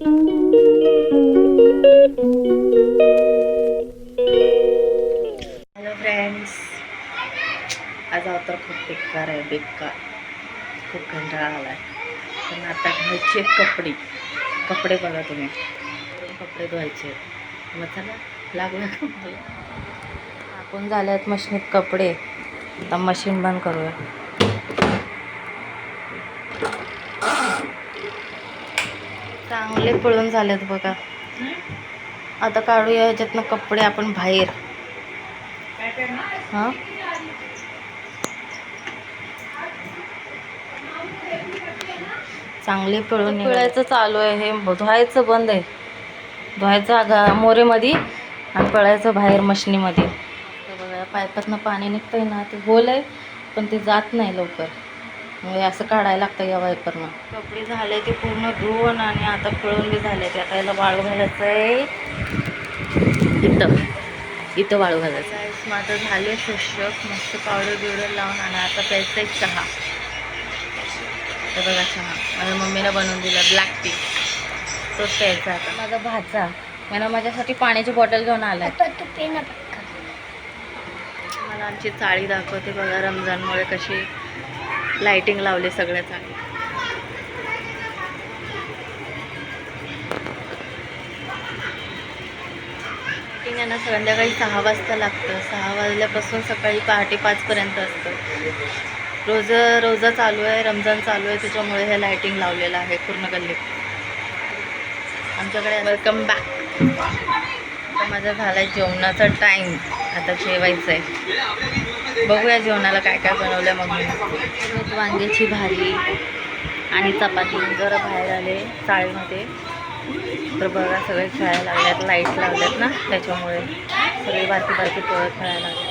Hello friends आज अवतार खूप बेकार आहे बेकार. खूप कंटाळा आला आहे पण आता घ्यायचे कपडे. कपडे बघा तुम्ही. कपडे धुवायचे मग चला लागलं कपडे मला झाले आहेत मशीनीत कपडे. आता मशीन बंद करूया. चांगले पळून झालेत बघा. आता काढूया ह्याच्यातनं कपडे आपण बाहेर. हां? चांगले पिळून पिळायचं चालू आहे हे. धुवायचं बंद आहे. धुवायचं आगा मोरेमध्ये आणि पिळायचं बाहेर मशनीमध्ये. बघा पायपातनं पाणी निघतंय ना ते गोल आहे पण ते जात नाही लवकर. हे असं काढायला लागतं या वायपरनं कपडे झाले ते पूर्ण धुवून आणि आता पिळून बी झाले ते. आता याला वाळू घालायचं आहे इथं. इथं वाळू घालायचं. आहे माझं झाले शुष्यक मस्त पावडर बिवडर लावून आणि आता प्यायचं आहे चहा. तर बघा चहा. माझ्या मम्मीनं बनवून दिला ब्लॅक टी तोच प्यायचा आता. माझा भाचा. मला माझ्यासाठी पाण्याची बॉटल घेऊन आला मला आमची चाळी दाखवते बघा रमजानमुळे कशी. लाइटिंग लावले सगळ्या चांगली लाइटिंग ना संध्याकाळी सहा वाजता लागतं. सहा वाजल्यापासून सकाळी पहाटे पाचपर्यंत असतं. रोज रोजा चालू आहे रमजान चालू आहे त्याच्यामुळे हे लाइटिंग लावलेलं आहे पूर्ण गल्लीत. आमच्याकडे वेलकम बॅक तर माझा झाला आहे जेवणाचा टाईम आता जेवायचं आहे बघूया जेवणाला काय काय बनवलं मम्मी. वांग्याची भाजी आणि चपाती. जरा बाहेर आले चाळीमध्ये तर बघा सगळे खेळायला लागल्यात लाइट लावल्यात ना त्याच्यामुळे सगळे बारकी बारकी पोळं खेळायला लागले